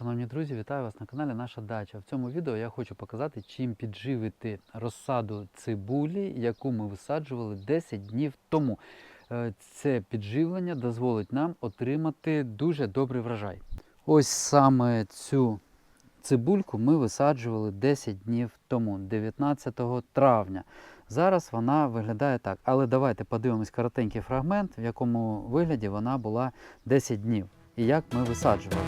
Шановні друзі, вітаю вас на каналі Наша Дача. В цьому відео я хочу показати, чим підживити розсаду цибулі, яку ми висаджували 10 днів тому. Е, Це підживлення дозволить нам отримати дуже добрий врожай. Ось саме цю цибульку ми висаджували 10 днів тому, 19 травня. Зараз вона виглядає так. Але давайте подивимось коротенький фрагмент, в якому вигляді вона була 10 днів. І як ми висаджували.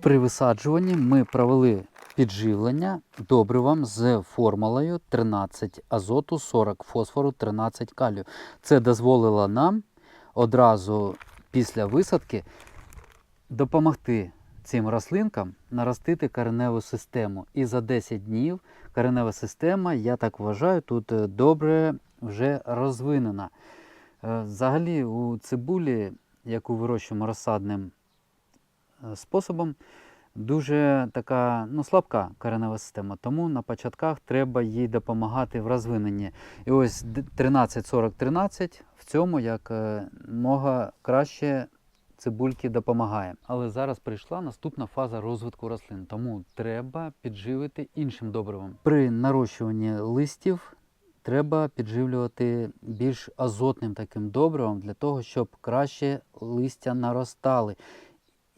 При висаджуванні ми провели підживлення добривом з формулою 13 азоту, 40 фосфору, 13 калію. Це дозволило нам одразу після висадки допомогти цим рослинкам наростити кореневу систему. І за 10 днів коренева система, я так вважаю, тут е, добре вже розвинена. Е, Взагалі у цибулі, яку вирощуємо розсадним способом, дуже така ну, слабка коренева система, тому на початках треба їй допомагати в розвиненні. І ось 13-40-13 в цьому як е, мога краще цибульки допомагає. Але зараз прийшла наступна фаза розвитку рослин, тому треба підживити іншим добривом. При нарощуванні листів треба підживлювати більш азотним таким добривом для того, щоб краще листя наростали.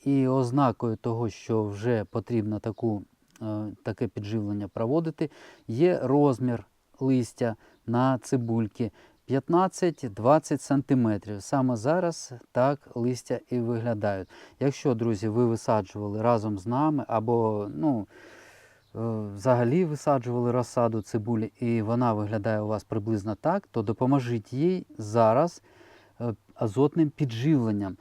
І ознакою того, що вже потрібно таку, е, таке підживлення проводити, є розмір листя на цибульки 15-20 см. Саме зараз так листя і виглядають. Якщо, друзі, ви висаджували разом з нами або ну, е, взагалі висаджували розсаду цибулі, і вона виглядає у вас приблизно так, то допоможіть їй зараз е, азотним підживленням.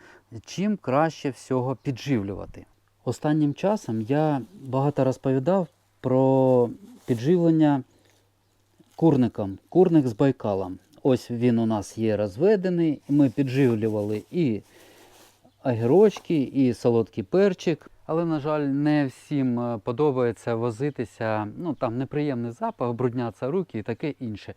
Чим краще всього підживлювати. Останнім часом я багато розповідав про підживлення курником, курник з байкалом. Ось він у нас є розведений. Ми підживлювали і огірочки, і солодкий перчик. Але, на жаль, не всім е, подобається возитися. Ну там неприємний запах, брудняться руки і таке інше.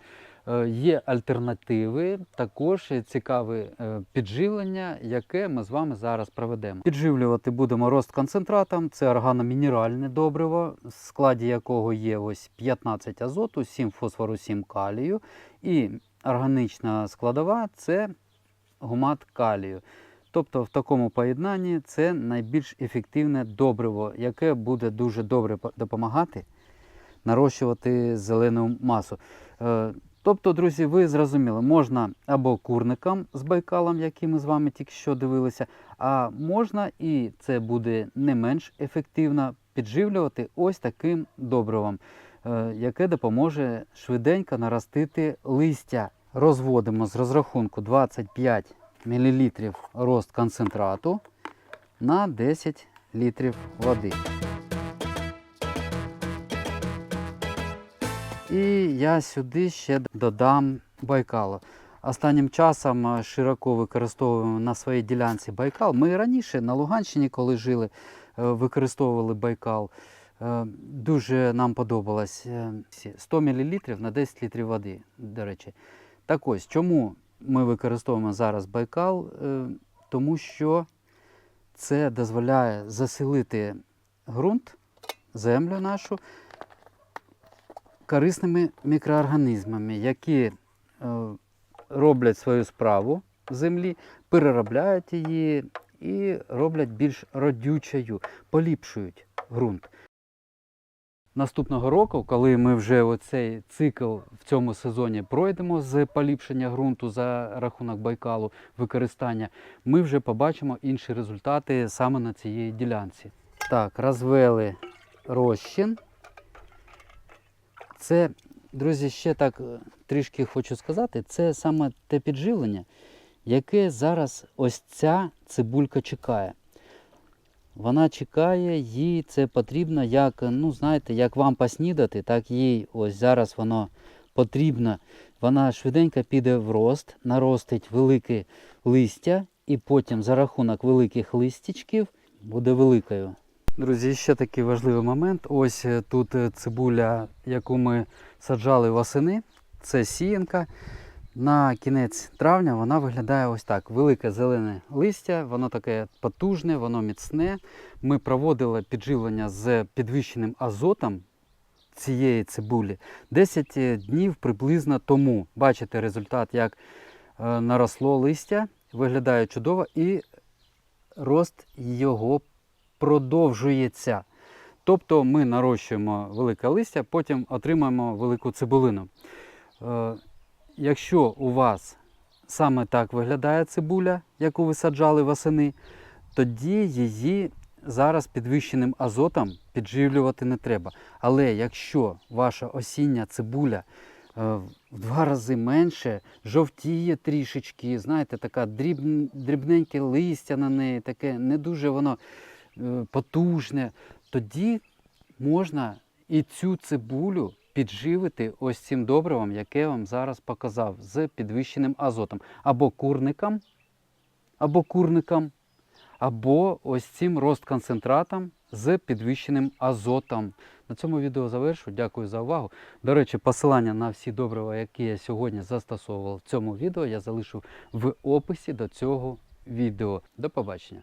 Е, Є альтернативи, також цікаве е, підживлення, яке ми з вами зараз проведемо. Підживлювати будемо рост концентратом. Це органомінеральне добриво, в складі якого є ось 15 азоту, 7 фосфору, 7 калію. І органічна складова це гумат калію. Тобто в такому поєднанні це найбільш ефективне добриво, яке буде дуже добре допомагати нарощувати зелену масу. Тобто, друзі, ви зрозуміли, можна або курникам з байкалом, який ми з вами тільки що дивилися, а можна, і це буде не менш ефективно, підживлювати ось таким добривом, е, яке допоможе швиденько наростити листя. Розводимо з розрахунку 25 мл рост концентрату на 10 літрів води. І я сюди ще додам байкалу. Останнім часом е, широко використовуємо на своїй ділянці байкал. Ми раніше на Луганщині, коли жили, е, використовували байкал. Е, Дуже нам подобалось е, 100 мл на 10 літрів води, до речі. Так ось, чому ми використовуємо зараз байкал? Тому що це дозволяє заселити ґрунт, землю нашу корисними мікроорганізмами, які е, роблять свою справу в землі, переробляють її і роблять більш родючою, поліпшують ґрунт. Наступного року, коли ми вже оцей цикл в цьому сезоні пройдемо з поліпшення ґрунту за рахунок байкалу використання, ми вже побачимо інші результати саме на цій ділянці. Так, розвели розчин. Це, друзі, ще так е, трішки хочу сказати, це саме те підживлення, яке зараз ось ця цибулька чекає. Вона чекає, їй це потрібно, як, ну знаєте, як вам поснідати, так їй ось зараз воно потрібно. Вона швиденько піде в рост, наростить велике листя, і потім за рахунок великих листячків буде великою. Друзі, ще такий важливий момент. Ось е, тут е, цибуля, яку ми саджали восени. Це сіянка. На кінець травня вона виглядає ось так. Велике зелене листя, воно таке потужне, воно міцне. Ми проводили підживлення з підвищеним азотом цієї цибулі 10 днів приблизно тому. Бачите результат, як е, наросло листя, виглядає чудово і рост його продовжується. Тобто ми нарощуємо велике листя, потім отримаємо велику цибулину. Е, Якщо у вас саме так виглядає цибуля, яку ви саджали восени, тоді її зараз підвищеним азотом підживлювати не треба. Але якщо ваша осіння цибуля е, в два рази менше, жовтіє трішечки, знаєте, така дріб, дрібненьке листя на неї, таке не дуже воно потужне, тоді можна і цю цибулю підживити ось цим добривом, яке я вам зараз показав, з підвищеним азотом. Або курникам, або курникам, або ось цим розконцентратом з підвищеним азотом. На цьому відео завершу. Дякую за увагу. До речі, посилання на всі добрива, які я сьогодні застосовував в цьому відео, я залишу в описі до цього відео. До побачення.